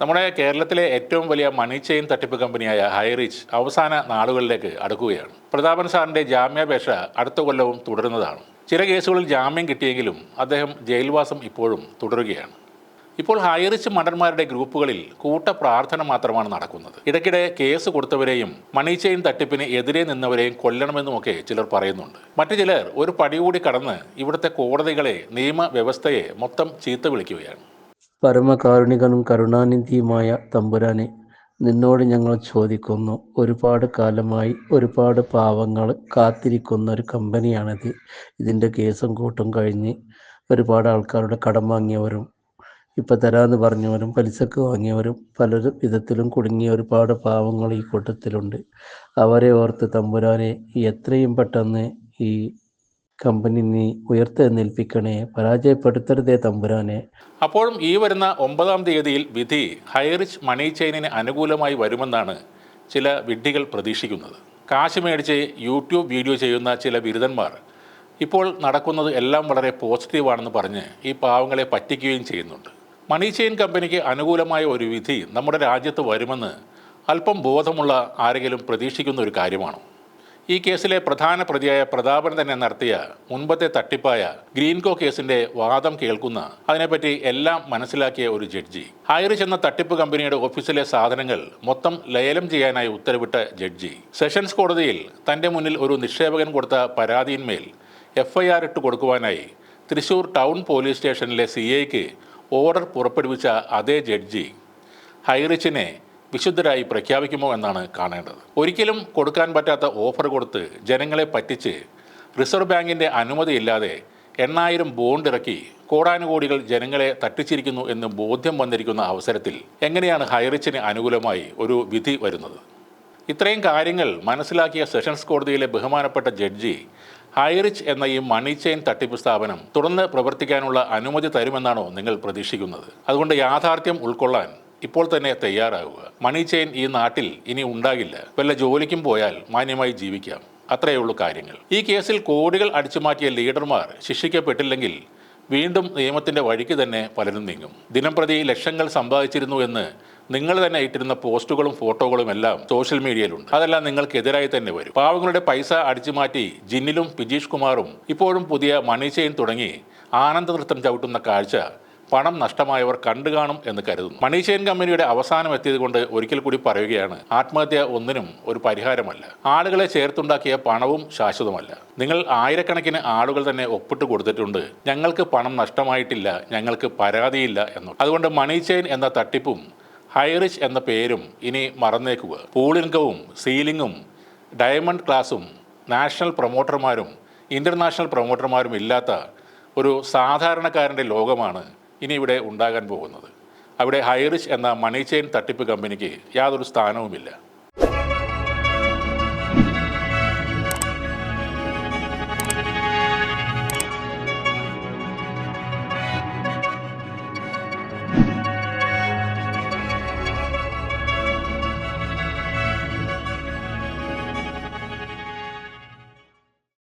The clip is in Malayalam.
നമ്മുടെ കേരളത്തിലെ ഏറ്റവും വലിയ മണി ചെയിൻ തട്ടിപ്പ് കമ്പനിയായ ഹൈറിച്ച് അവസാന നാളുകളിലേക്ക് അടുക്കുകയാണ്. പ്രതാപൻ സാറിന്റെ ജാമ്യാപേക്ഷ അടുത്ത കൊല്ലവും തുടരുന്നതാണ്. ചില കേസുകളിൽ ജാമ്യം കിട്ടിയെങ്കിലും അദ്ദേഹം ജയിൽവാസം ഇപ്പോഴും തുടരുകയാണ്. ഇപ്പോൾ ഹൈറിച്ച് മണ്ടന്മാരുടെ ഗ്രൂപ്പുകളിൽ കൂട്ട പ്രാർത്ഥന മാത്രമാണ് നടക്കുന്നത്. ഇടയ്ക്കിടെ കേസ് കൊടുത്തവരെയും മണി ചെയിൻ തട്ടിപ്പിന് എതിരെ നിന്നവരെയും കൊല്ലണമെന്നുമൊക്കെ ചിലർ പറയുന്നുണ്ട്. മറ്റു ചിലർ ഒരു പടി കൂടി കടന്ന് ഇവിടുത്തെ കോടതികളെ നിയമവ്യവസ്ഥയെ മൊത്തം ചീത്ത വിളിക്കുകയാണ്. പരമകാരുണികനും കരുണാനിധിയുമായ തമ്പുരാനെ നിന്നോട് ഞങ്ങൾ ചോദിക്കുന്നു. ഒരുപാട് കാലമായി ഒരുപാട് പാവങ്ങൾ കാത്തിരിക്കുന്ന ഒരു കമ്പനിയാണിത്. ഇതിന്റെ കേസും കൂട്ടും കഴിഞ്ഞ് ഒരുപാട് ആൾക്കാരുടെ കടം വാങ്ങിയവരും ഇപ്പം തരാമെന്ന് പറഞ്ഞവരും പലിശക്ക് വാങ്ങിയവരും പല വിധത്തിലും കുടുങ്ങിയ ഒരുപാട് പാവങ്ങൾ ഈ കൂട്ടത്തിലുണ്ട്. അവരെ ഓർത്ത് തമ്പുരാനെ എത്രയും പെട്ടെന്ന് ഈ കമ്പനി നീ ഉയർത്തെഴുന്നേൽപ്പിക്കണേ. പരാജയപ്പെടുത്തരുതേ തമ്പുരാനെ. അപ്പോഴും ഈ വരുന്ന ഒമ്പതാം തീയതിയിൽ വിധി ഹൈറിച്ച് മണി ചെയിനിന് അനുകൂലമായി വരുമെന്നാണ് ചില വിഡ്ഢികൾ പ്രതീക്ഷിക്കുന്നത്. കാശ് മേടിച്ച് യൂട്യൂബ് വീഡിയോ ചെയ്യുന്ന ചില ബിരുദന്മാർ ഇപ്പോൾ നടക്കുന്നത് എല്ലാം വളരെ പോസിറ്റീവാണെന്ന് പറഞ്ഞ് ഈ പാവങ്ങളെ പറ്റിക്കുകയും ചെയ്യുന്നുണ്ട്. മണി ചെയിൻ കമ്പനിക്ക് അനുകൂലമായ ഒരു വിധി നമ്മുടെ രാജ്യത്ത് വരുമെന്ന് അല്പം ബോധമുള്ള ആരെങ്കിലും പ്രതീക്ഷിക്കുന്ന ഒരു കാര്യമാണോ? ഈ കേസിലെ പ്രധാന പ്രതിയായ പ്രതാപൻ തന്നെ നടത്തിയ മുൻപത്തെ തട്ടിപ്പായ ഗ്രീൻകോ കേസിന്റെ വാദം കേൾക്കുന്ന അതിനെപ്പറ്റി എല്ലാം മനസ്സിലാക്കിയ ഒരു ജഡ്ജി. ഹൈറിച്ച് എന്ന തട്ടിപ്പ് കമ്പനിയുടെ ഓഫീസിലെ സാധനങ്ങൾ മൊത്തം ലേലം ചെയ്യാനായി ഉത്തരവിട്ട ജഡ്ജി. സെഷൻസ് കോടതിയിൽ തന്റെ മുന്നിൽ ഒരു നിക്ഷേപകൻ കൊടുത്ത പരാതിയിന്മേൽ എഫ്ഐആർ ഇട്ട് കൊടുക്കുവാനായി തൃശൂർ ടൗൺ പോലീസ് സ്റ്റേഷനിലെ സി ഐക്ക് ഓർഡർ പുറപ്പെടുവിച്ച അതേ ജഡ്ജി ഹൈറിച്ചിനെ വിശുദ്ധരായി പ്രഖ്യാപിക്കുമോ എന്നാണ് കാണേണ്ടത്. ഒരിക്കലും കൊടുക്കാൻ പറ്റാത്ത ഓഫർ കൊടുത്ത് ജനങ്ങളെ പറ്റിച്ച് റിസർവ് ബാങ്കിന്റെ അനുമതിയില്ലാതെ എണ്ണായിരം ബോണ്ട് ഇറക്കി കോടാനുകോടികൾ ജനങ്ങളെ തട്ടിച്ചിരിക്കുന്നു എന്ന് ബോധ്യം വന്നിരിക്കുന്ന അവസരത്തിൽ എങ്ങനെയാണ് ഹൈറിച്ചിന് അനുകൂലമായി ഒരു വിധി വരുന്നത്? ഇത്രയും കാര്യങ്ങൾ മനസ്സിലാക്കിയ സെഷൻസ് കോടതിയിലെ ബഹുമാനപ്പെട്ട ജഡ്ജി ഹൈറിച്ച് എന്ന ഈ മണി ചെയിൻ തട്ടിപ്പ് സ്ഥാപനം തുടർന്ന് പ്രവർത്തിക്കാനുള്ള അനുമതി തരുമെന്നാണോ നിങ്ങൾ പ്രതീക്ഷിക്കുന്നത്? അതുകൊണ്ട് യാഥാർത്ഥ്യം ഉൾക്കൊള്ളാൻ ഇപ്പോൾ തന്നെ തയ്യാറാവുക. മണി ചെയിൻ ഈ നാട്ടിൽ ഇനി ഉണ്ടാകില്ല. വല്ല ജോലിക്കും പോയാൽ മാന്യമായി ജീവിക്കാം. അത്രയേ ഉള്ളൂ കാര്യങ്ങൾ. ഈ കേസിൽ കോടികൾ അടിച്ചുമാറ്റിയ ലീഡർമാർ ശിക്ഷിക്കപ്പെട്ടില്ലെങ്കിൽ വീണ്ടും നിയമത്തിന്റെ വഴിക്ക് തന്നെ പലരും നീങ്ങും. ദിനംപ്രതി ലക്ഷങ്ങൾ സമ്പാദിച്ചിരുന്നു എന്ന് നിങ്ങൾ തന്നെ ഇട്ടിരുന്ന പോസ്റ്റുകളും ഫോട്ടോകളും എല്ലാം സോഷ്യൽ മീഡിയയിലുണ്ട്. അതെല്ലാം നിങ്ങൾക്കെതിരായി തന്നെ വരും. പാവങ്ങളുടെ പൈസ അടിച്ചുമാറ്റി ജിന്നിലും പിജീഷ് കുമാറും ഇപ്പോഴും പുതിയ മണി ചെയിൻ തുടങ്ങി ആനന്ദ നൃത്തം ചവിട്ടുന്ന കാഴ്ച പണം നഷ്ടമായവർ കണ്ടു കാണും എന്ന് കരുതുന്നു. മണീശയൻ കമ്പനിയുടെ അവസാനം എത്തിയത് കൊണ്ട് ഒരിക്കൽ കൂടി പറയുകയാണ് ആത്മഹത്യ ഒന്നിനും ഒരു പരിഹാരമല്ല. ആളുകളെ ചേർത്തുണ്ടാക്കിയ പണവും ശാശ്വതമല്ല. നിങ്ങൾ ആയിരക്കണക്കിന് ആളുകൾ തന്നെ ഒപ്പിട്ട് കൊടുത്തിട്ടുണ്ട്. ഞങ്ങൾക്ക് പണം നഷ്ടമായിട്ടില്ല. ഞങ്ങൾക്ക് പരാതിയില്ല എന്നു അതുകൊണ്ട് മണി ചെയിൻ എന്ന തട്ടിപ്പും ഹൈറിച്ച് എന്ന പേരും ഇനി മറന്നേക്കുക. പൂളിൻകവും സീലിങ്ങും ഡയമണ്ട് ക്ലാസും നാഷണൽ പ്രൊമോട്ടർമാരും ഇന്റർനാഷണൽ പ്രൊമോട്ടർമാരും ഇല്ലാത്ത ഒരു സാധാരണക്കാരന്റെ ലോകമാണ് ഇനി ഇവിടെ ഉണ്ടാകാൻ പോകുന്നത്. അവിടെ ഹൈറിഷ് എന്ന മണി ചെയിൻ തട്ടിപ്പ് കമ്പനിക്ക് യാതൊരു സ്ഥാനവുമില്ല.